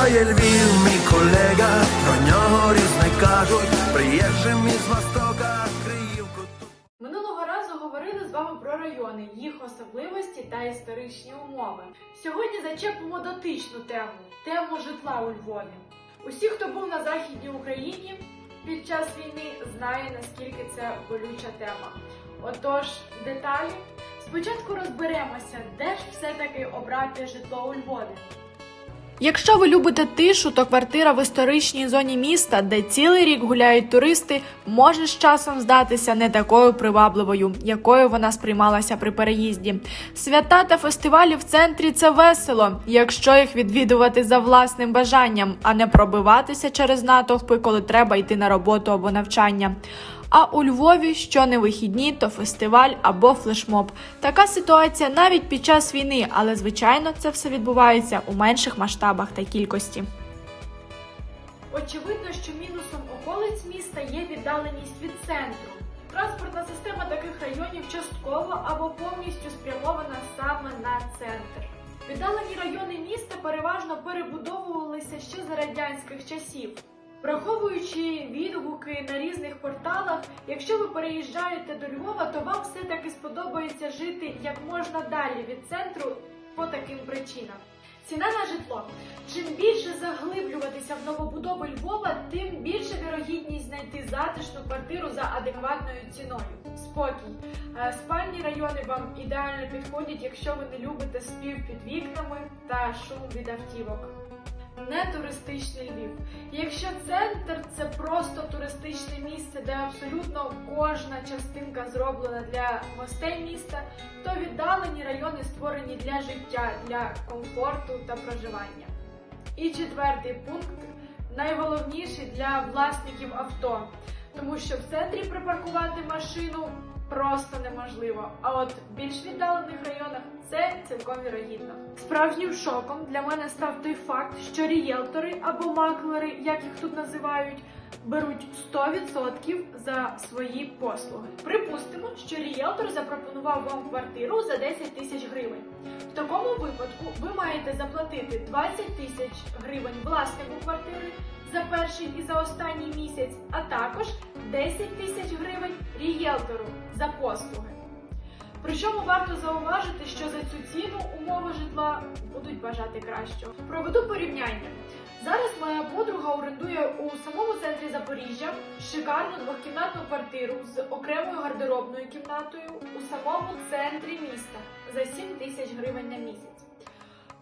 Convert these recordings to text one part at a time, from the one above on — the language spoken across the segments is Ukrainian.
знає Львів, мій колега, про нього різне кажуть, приїжджим із Востока, Криївку. Минулого разу говорили з вами про райони, їх особливості та історичні умови. Сьогодні зачепимо дотичну тему тему житла у Львові. Усі, хто був на західній Україні під час війни, знає наскільки це болюча тема. Отож, деталі. Спочатку розберемося, де ж все-таки обрати житло у Львові. Якщо ви любите тишу, то квартира в історичній зоні міста, де цілий рік гуляють туристи, може з часом здатися не такою привабливою, якою вона сприймалася при переїзді. Свята та фестивалі в центрі це весело, якщо їх відвідувати за власним бажанням, а не пробиватися через натовпи, коли треба йти на роботу або навчання. А у Львові що не вихідні, то фестиваль або флешмоб. Така ситуація навіть під час війни, але звичайно це все відбувається у менших масштабах та кількості. Очевидно, що мінусом околиць міста є віддаленість від центру. Транспортна система таких районів частково або повністю спрямована саме на центр. Віддалені райони міста переважно перебудовувалися ще за радянських часів. Враховуючи відгуки на різних порталах, якщо ви переїжджаєте до Львова, то вам все-таки сподобається жити як можна далі від центру по таким причинам. Ціна на житло. Чим більше заглиблюватися в новобудови Львова, тим більше вірогідність знайти затишну квартиру за адекватною ціною. Спокій. Е, Спальні райони вам ідеально підходять, якщо ви не любите спів під вікнами та шум від автівок. Не туристичний Львів. Якщо центр це просто туристичне місце, де абсолютно кожна частинка зроблена для гостей міста, то віддалені райони створені для життя, для комфорту та проживання. І четвертий пункт найголовніший для власників авто, тому що в центрі припаркувати машину просто неможливо. А от в більш віддалених районах це цілком вірогідно. Справжнім шоком для мене став той факт, що рієлтори або маклери, як їх тут називають, беруть 100% за свої послуги. Припустимо, що рієлтор запропонував вам квартиру за 10 тисяч гривень. В такому випадку ви маєте заплатити 20 тисяч гривень власнику квартири за перший і за останній місяць, а також 10 тисяч гривень рієлтору за послуги. Причому варто зауважити, що за цю ціну умови житла будуть бажати кращого. Проведу порівняння. Зараз моя подруга орендує у самому центрі Запоріжжя шикарну двохкімнатну квартиру з окремою гардеробною кімнатою у самому центрі міста за 7 тисяч гривень на місяць.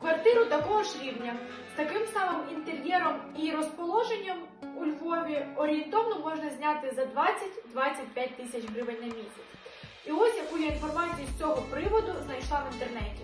Квартиру такого ж рівня з таким самим інтер'єром і розположенням у Львові орієнтовно можна зняти за 20-25 тисяч гривень на місяць. І ось яку я інформацію з цього приводу знайшла в інтернеті.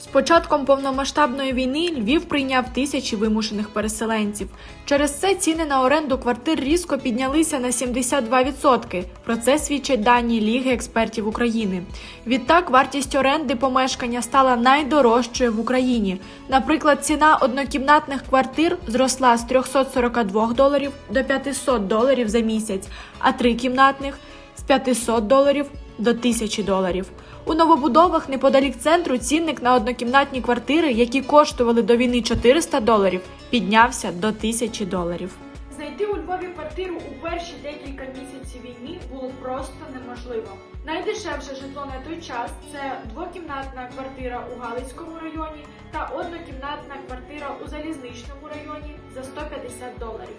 З початком повномасштабної війни Львів прийняв тисячі вимушених переселенців. Через це ціни на оренду квартир різко піднялися на 72%. Про це свідчать дані Ліги експертів України. Відтак, вартість оренди помешкання стала найдорожчою в Україні. Наприклад, ціна однокімнатних квартир зросла з 342 доларів до 500 доларів за місяць, а трикімнатних з 500 доларів до 1000 доларів. У новобудовах неподалік центру цінник на однокімнатні квартири, які коштували до війни 400 доларів, піднявся до 1000 доларів. Знайти у Львові квартиру у перші декілька місяців війни було просто неможливо. Найдешевше житло на той час це двокімнатна квартира у Галицькому районі та однокімнатна квартира у залізничному районі за 150 доларів.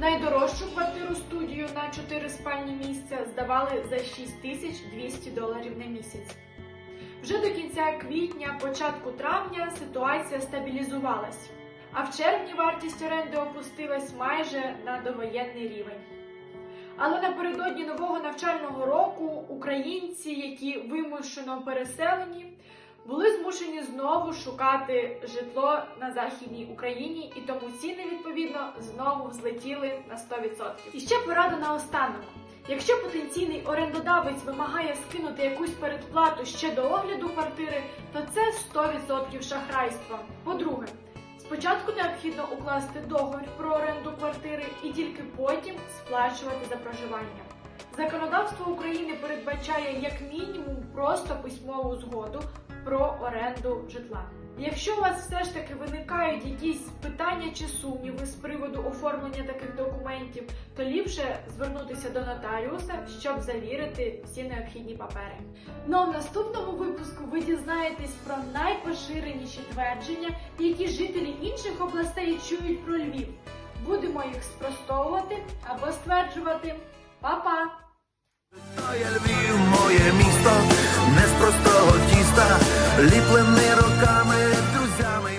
Найдорожчу квартиру студію на 4 спальні місця здавали за 6200 доларів на місяць. Вже до кінця квітня, початку травня ситуація стабілізувалась, а в червні вартість оренди опустилась майже на довоєнний рівень. Але напередодні нового навчального року українці, які вимушено переселені, були змушені знову шукати житло на західній Україні, і тому ціни відповідно знову взлетіли на 100%. І ще порада на останок. Якщо потенційний орендодавець вимагає скинути якусь передплату ще до огляду квартири, то це 100% шахрайство. По-друге, спочатку необхідно укласти договір про оренду квартири і тільки потім сплачувати за проживання. Законодавство України передбачає як мінімум просто письмову згоду про оренду житла. Якщо у вас все ж таки виникають якісь питання чи сумніви з приводу оформлення таких документів, то ліпше звернутися до нотаріуса, щоб завірити всі необхідні папери. Ну а в наступному випуску ви дізнаєтесь про найпоширеніші твердження, які жителі інших областей чують про Львів. Будемо їх спростовувати або стверджувати. Па-па! То я Львів, моє місто, не простого тіста, ліплене роками, друзями.